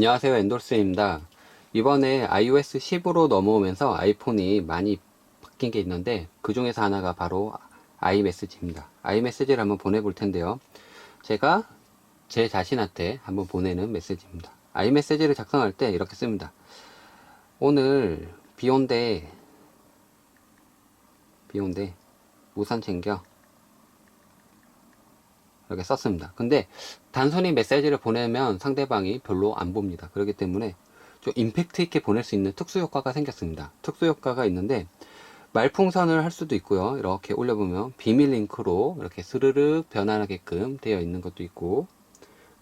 안녕하세요 엔돌스입니다. 이번에 iOS 10으로 넘어오면서 아이폰이 많이 바뀐 게 있는데 그 중에서 하나가 바로 iMessage입니다. iMessage를 한번 보내볼 텐데요. 제가 제 자신한테 한번 보내는 메시지입니다. iMessage를 작성할 때 이렇게 씁니다. 오늘 비 온대 비 온대 우산 챙겨. 이렇게 썼습니다. 근데 단순히 메시지를 보내면 상대방이 별로 안 봅니다. 그렇기 때문에 좀 임팩트 있게 보낼 수 있는 특수 효과가 생겼습니다. 특수 효과가 있는데 말풍선을 할 수도 있고요. 이렇게 올려보면 비밀 링크로 이렇게 스르륵 변환하게끔 되어 있는 것도 있고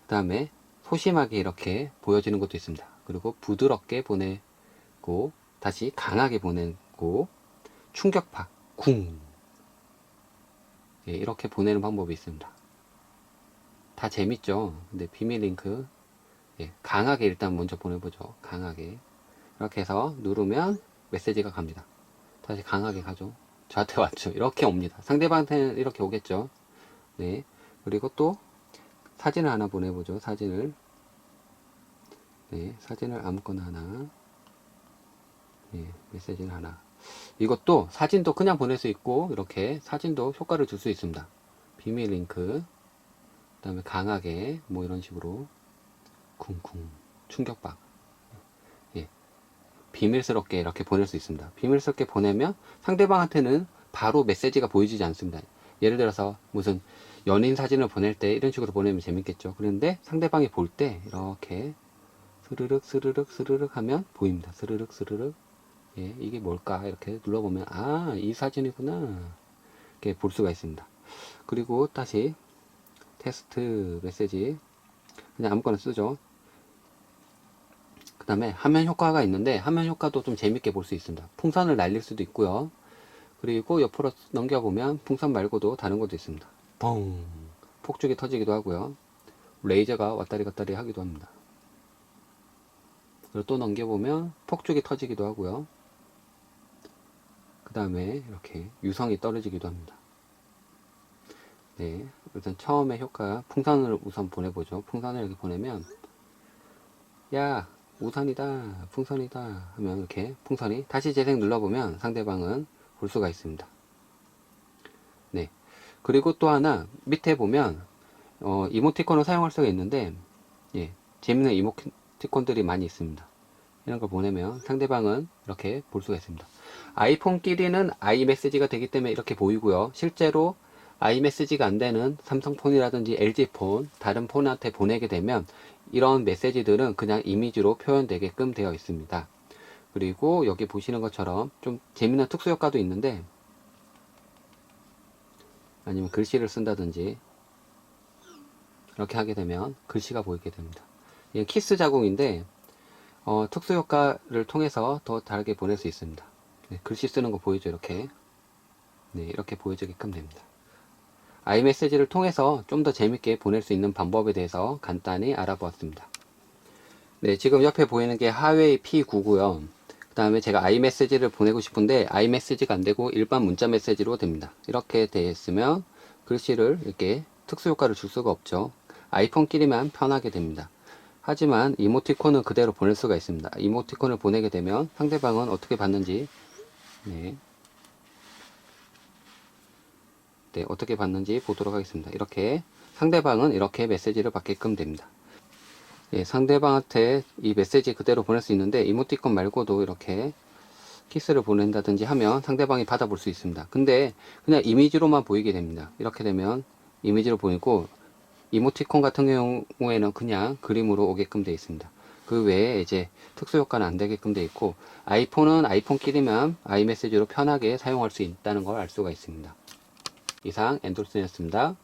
그 다음에 소심하게 이렇게 보여지는 것도 있습니다. 그리고 부드럽게 보내고 다시 강하게 보내고 충격파 쿵 예, 이렇게 보내는 방법이 있습니다. 다 재밌죠. 근데 비밀 링크 예, 강하게 일단 먼저 보내보죠. 강하게 이렇게 해서 누르면 메시지가 갑니다. 다시 강하게 가죠. 저한테 왔죠. 이렇게 옵니다. 상대방한테는 이렇게 오겠죠. 네. 그리고 또 사진을 하나 보내보죠. 사진을 네, 사진을 아무거나 하나 네, 메시지를 하나 이것도 사진도 그냥 보낼 수 있고 이렇게 사진도 효과를 줄 수 있습니다. 비밀 링크 그 다음에 강하게 뭐 이런 식으로 쿵쿵 충격박. 예. 비밀스럽게 이렇게 보낼 수 있습니다. 비밀스럽게 보내면 상대방한테는 바로 메시지가 보여지지 않습니다. 예를 들어서 무슨 연인 사진을 보낼 때 이런 식으로 보내면 재밌겠죠. 그런데 상대방이 볼 때 이렇게 스르륵 스르륵 스르륵 하면 보입니다. 스르륵 스르륵. 예, 이게 뭘까? 이렇게 눌러보면 아 이 사진이구나. 이렇게 볼 수가 있습니다. 그리고 다시 테스트 메시지. 그냥 아무거나 쓰죠. 그 다음에 화면 효과가 있는데 화면 효과도 좀 재밌게 볼 수 있습니다. 풍선을 날릴 수도 있고요. 그리고 옆으로 넘겨보면 풍선 말고도 다른 것도 있습니다. 뻥 폭죽이 터지기도 하고요. 레이저가 왔다리 갔다리 하기도 합니다. 그리고 또 넘겨보면 폭죽이 터지기도 하고요. 그 다음에 이렇게 유성이 떨어지기도 합니다 네, 일단 처음에 효과 풍선을 우선 보내보죠. 풍선을 이렇게 보내면 야 우산이다 풍선이다 하면 이렇게 풍선이 다시 재생 눌러보면 상대방은 볼 수가 있습니다. 네, 그리고 또 하나 밑에 보면 어, 이모티콘을 사용할 수가 있는데 예, 재밌는 이모티콘들이 많이 있습니다. 이런 걸 보내면 상대방은 이렇게 볼 수가 있습니다. 아이폰끼리는 아이메시지가 되기 때문에 이렇게 보이고요. 실제로 아이메시지가 안 되는 삼성폰이라든지 LG폰, 다른 폰한테 보내게 되면 이런 메시지들은 그냥 이미지로 표현되게끔 되어 있습니다. 그리고 여기 보시는 것처럼 좀 재미난 특수 효과도 있는데 아니면 글씨를 쓴다든지 이렇게 하게 되면 글씨가 보이게 됩니다. 이게 키스 자국인데 어, 특수 효과를 통해서 더 다르게 보낼 수 있습니다. 네, 글씨 쓰는 거 보이죠? 이렇게 네, 이렇게 보여지게끔 됩니다. 아이메시지를 통해서 좀 더 재밌게 보낼 수 있는 방법에 대해서 간단히 알아보았습니다. 네, 지금 옆에 보이는 게 하웨이 P9고요. 그 다음에 제가 아이메시지를 보내고 싶은데 아이메시지가 안되고 일반 문자 메시지로 됩니다. 이렇게 되어 있으면 글씨를 이렇게 특수 효과를 줄 수가 없죠. 아이폰끼리만 편하게 됩니다. 하지만 이모티콘은 그대로 보낼 수가 있습니다. 이모티콘을 보내게 되면 상대방은 어떻게 받는지 네, 네, 어떻게 받는지 보도록 하겠습니다. 이렇게 상대방은 이렇게 메시지를 받게끔 됩니다. 예, 상대방한테 이 메시지 그대로 보낼 수 있는데 이모티콘 말고도 이렇게 키스를 보낸다든지 하면 상대방이 받아볼 수 있습니다. 근데 그냥 이미지로만 보이게 됩니다. 이렇게 되면 이미지로 보이고 이모티콘 같은 경우에는 그냥 그림으로 오게끔 되어 있습니다. 그 외에 이제 특수 효과는 안 되게끔 되어 있고 아이폰은 아이폰끼리만 아이메시지로 편하게 사용할 수 있다는 걸 알 수가 있습니다. 이상 엔돌슨이었습니다.